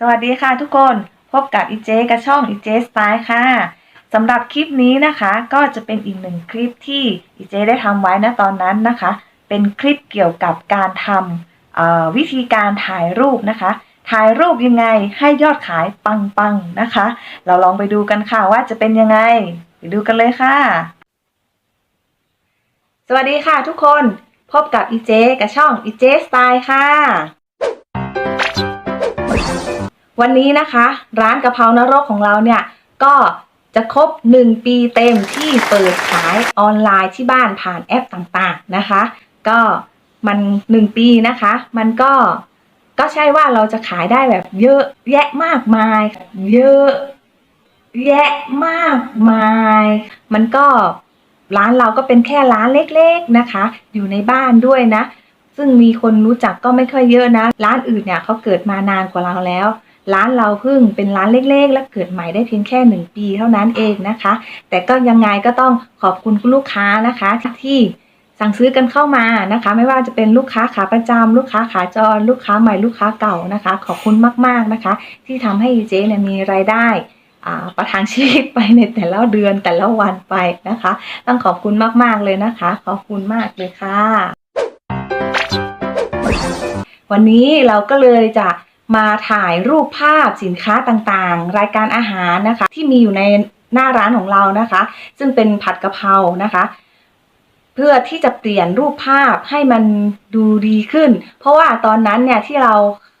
สวัสดีค่ะทุกคนพบกับอีเจกับช่องอีเจสไตล์ค่ะสำหรับคลิปนี้นะคะก็จะเป็นอีกหนึ่งคลิปที่อีเจได้ทำไว้นะตอนนั้นนะคะ เป็นคลิปเกี่ยวกับการทำวิธีการถ่ายรูปนะคะ ถ่ายรูปยังไงให้ยอดขายปังๆนะคะ เราลองไปดูกันค่ะว่าจะเป็นยังไง ไปดูกันเลยค่ะ สวัสดีค่ะทุกคนพบกับอีเจกับช่องอีเจสไตล์ค่ะ วันนี้นะคะ ร้านกะเพรานรกของเราเนี่ยก็จะครบ 1 ปีเต็มที่เปิดขายออนไลน์ที่บ้านผ่านแอปต่างๆนะคะ ก็มัน 1 ปีนะคะ มันก็ก็ใช่ว่าเราจะขายได้แบบเยอะแยะมากมาย เยอะแยะมากมาย มันก็ร้านเราก็เป็นแค่ร้านเล็กๆนะคะ อยู่ในบ้านด้วยนะ ซึ่งมีคนรู้จักก็ไม่ค่อยเยอะนะ ร้านอื่นเนี่ยเขาเกิดมานานกว่าเราแล้ว ร้านเราเพิ่งเป็นร้านเล็กๆ และเกิดใหม่ได้เพียงแค่หนึ่งปีเท่านั้นเองนะคะ แต่ก็ยังไงก็ต้องขอบคุณคุณลูกค้านะคะที่สั่งซื้อกันเข้ามานะคะ ไม่ว่าจะเป็นลูกค้าขาประจำลูกค้าขาจร ลูกค้าใหม่ลูกค้าเก่านะคะ ขอบคุณมากๆนะคะ ที่ทำให้เจ๊เนี่ยมีรายได้อาประทังชีวิตไปในแต่ละเดือนแต่ละวันไปนะคะ ต้องขอบคุณมากๆเลยนะคะ ขอบคุณมากเลยค่ะ วันนี้เราก็เลยจะ มาถ่ายรูปภาพสินค้าต่างๆ รายการอาหารนะคะ ที่มีอยู่ในหน้าร้านของเรานะคะ ซึ่งเป็นผัดกะเพรานะคะ เพื่อที่จะเปลี่ยนรูปภาพให้มันดูดีขึ้น เพราะว่าตอนนั้นเนี่ยที่เรา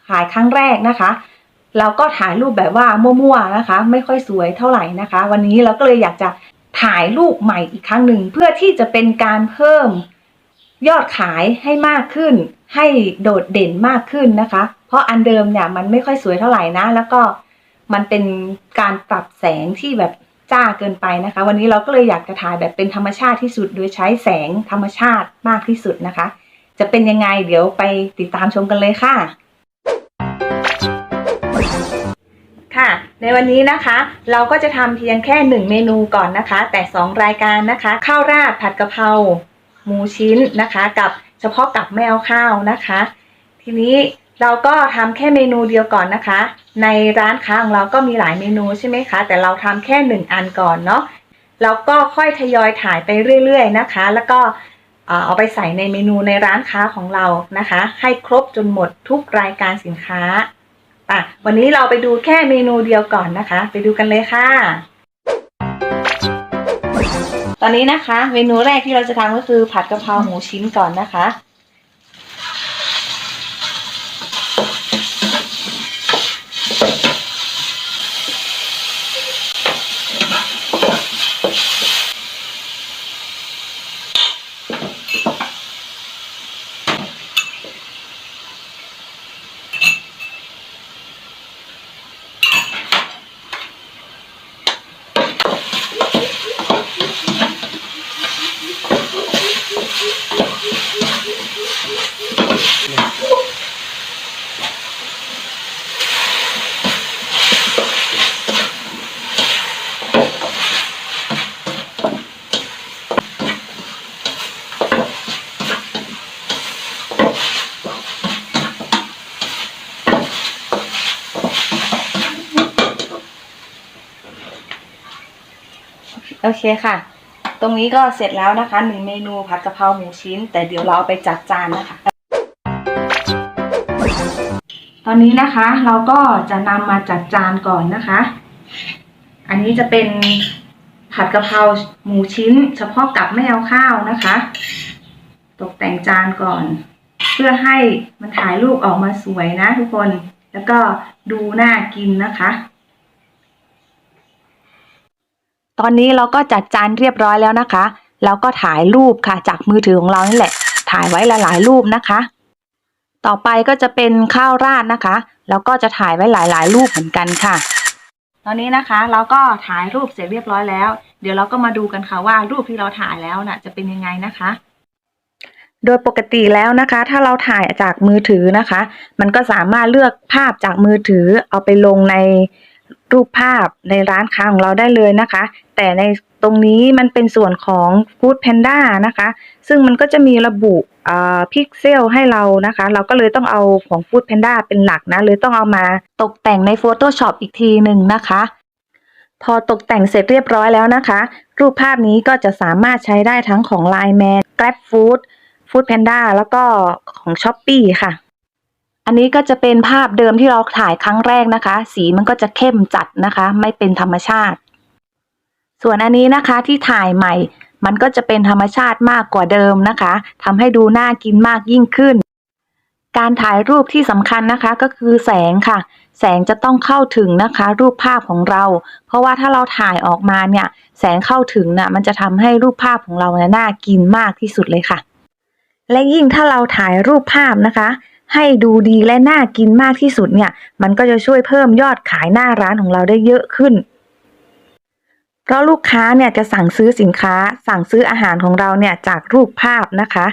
ขายครั้งแรกนะคะ เราก็ถ่ายรูปแบบว่ามั่วๆนะคะ ไม่ค่อยสวยเท่าไหร่นะคะ วันนี้เราก็เลยอยากจะถ่ายรูปใหม่อีกครั้งหนึ่งเพื่อที่จะเป็นการเพิ่มยอดขายให้มากขึ้น ให้โดดเด่นมากขึ้นนะคะ เพราะอันเดิมเนี่ยมันไม่ค่อยสวยเท่าไหร่นะ แล้วก็มันเป็นการปรับแสงที่แบบจ้าเกินไปนะคะ วันนี้เราก็เลยอยากจะถ่ายแบบเป็นธรรมชาติที่สุด โดยใช้แสงธรรมชาติมากที่สุดนะคะ จะเป็นยังไงเดี๋ยวไปติดตามชมกันเลยค่ะ ค่ะ ในวันนี้นะคะ เราก็จะทำเพียงแค่หนึ่งเมนูก่อนนะคะ แต่สองรายการนะคะ ข้าวราดผัดกะเพราหมูชิ้นนะคะ กับเฉพาะกับแมวข้าวนะคะ ทีนี้ เราก็ทำแค่เมนูเดียวก่อนนะคะ ในร้านค้าของเราก็มีหลายเมนูใช่ไหมคะ แต่เราทำแค่หนึ่งอันก่อนเนาะเราก็ค่อยทยอยถ่ายไปเรื่อยๆนะคะ แล้วก็เอ่อเอาไปใส่ในเมนูในร้านค้าของเรานะคะ ให้ครบจนหมดทุกรายการสินค้าอะวันนี้เราไปดูแค่เมนูเดียวก่อนนะคะ ไปดูกันเลยค่ะ ตอนนี้นะคะ เมนูแรกที่เราจะทำก็คือผัดกะเพราหมูชิ้นก่อนนะคะ โอเคค่ะ ตรงนี้ก็เสร็จแล้วนะคะหนึ่งเมนูผัดกะเพราหมูชิ้น แต่เดี๋ยวเราเอาไปจัดจานนะคะ ตอนนี้นะคะเราก็จะนำมาจัดจานก่อนนะคะ อันนี้จะเป็นผัดกะเพราหมูชิ้น เฉพาะกับไม่เอาข้าวนะคะ ตกแต่งจานก่อน เพื่อให้มันถ่ายรูปออกมาสวยนะทุกคน แล้วก็ดูน่ากินนะคะ ตอนนี้เราก็จัดจานเรียบร้อยแล้วนะคะ เราก็ถ่ายรูปค่ะจากมือถือของเรานี่แหละ ถ่ายไว้หลายๆรูปนะคะ ต่อไปก็จะเป็นข้าวราดนะคะ แล้วก็จะถ่ายไว้หลายๆ รูปเหมือนกันค่ะ ตอนนี้นะคะเราก็ถ่ายรูปเสร็จเรียบร้อยแล้ว เดี๋ยวเราก็มาดูกันค่ะว่ารูปที่เราถ่ายแล้วน่ะ จะเป็นยังไงนะคะโดยปกติแล้วนะคะ ถ้าเราถ่ายจากมือถือนะคะ มันก็สามารถเลือกภาพจากมือถือเอาไปลงใน รูปภาพในร้านค้าของเราได้เลยนะคะ แต่ในตรงนี้มันเป็นส่วนของ Food Panda นะคะ ซึ่งมันก็จะมีระบุพิกเซลให้เรานะคะ เราก็เลยต้องเอาของ Food Panda เป็นหลักนะเลยต้องเอามาตกแต่งใน Photoshop อีกทีหนึ่งนะคะ พอตกแต่งเสร็จเรียบร้อยแล้วนะคะ รูปภาพนี้ก็จะสามารถใช้ได้ทั้งของ Line Man Grab Food Food Panda แล้วก็ของ Shopee ค่ะ อันนี้ก็จะเป็นภาพเดิมที่เราถ่ายครั้งแรกนะคะ สีมันก็จะเข้มจัดนะคะ ไม่เป็นธรรมชาติ ส่วนอันนี้นะคะที่ถ่ายใหม่ มันก็จะเป็นธรรมชาติมากกว่าเดิมนะคะทำให้ดูน่ากินมากยิ่งขึ้น การถ่ายรูปที่สำคัญนะคะก็คือแสงค่ะ แสงจะต้องเข้าถึงนะคะ รูปภาพของเรา เพราะว่าถ้าเราถ่ายออกมาเนี่ย แสงเข้าถึงน่ะมันจะทำให้รูปภาพของเราเนี่ยน่ากินมากที่สุดเลยค่ะ และยิ่งถ้าเราถ่ายรูปภาพนะคะ ให้ดูดีและน่ากินมากที่สุดเนี่ย มันก็จะช่วยเพิ่มยอดขายหน้าร้านของเราได้เยอะขึ้น เพราะลูกค้าเนี่ยจะสั่งซื้อสินค้า สั่งซื้ออาหารของเราเนี่ยจากรูปภาพนะคะ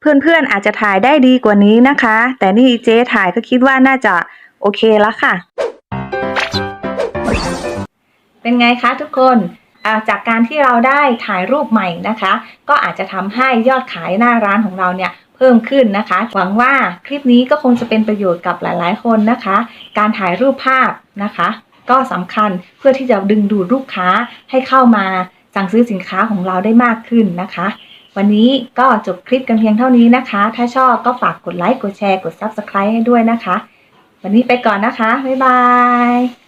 เพื่อนๆอาจจะถ่ายได้ดีกว่านี้นะคะ แต่นี่เจ๊ถ่ายก็คิดว่าน่าจะโอเคแล้วค่ะ เป็นไงคะทุกคนอ่าจากการที่เราได้ถ่ายรูปใหม่นะคะ ก็อาจจะทำให้ยอดขายหน้าร้านของเราเนี่ย เพิ่มขึ้นนะคะ หวังว่าคลิปนี้ก็คงจะเป็นประโยชน์กับหลาย ๆ คนนะคะ การถ่ายรูปภาพนะคะ ก็สำคัญเพื่อที่จะดึงดูดลูกค้าให้เข้ามาสั่งซื้อสินค้าของเราได้มากขึ้นนะคะ วันนี้ก็จบคลิปกันเพียงเท่านี้นะคะ ถ้าชอบก็ฝากกดไลค์กดแชร์กด Subscribe ให้ด้วยนะคะ วันนี้ไปก่อนนะคะ บ๊ายบาย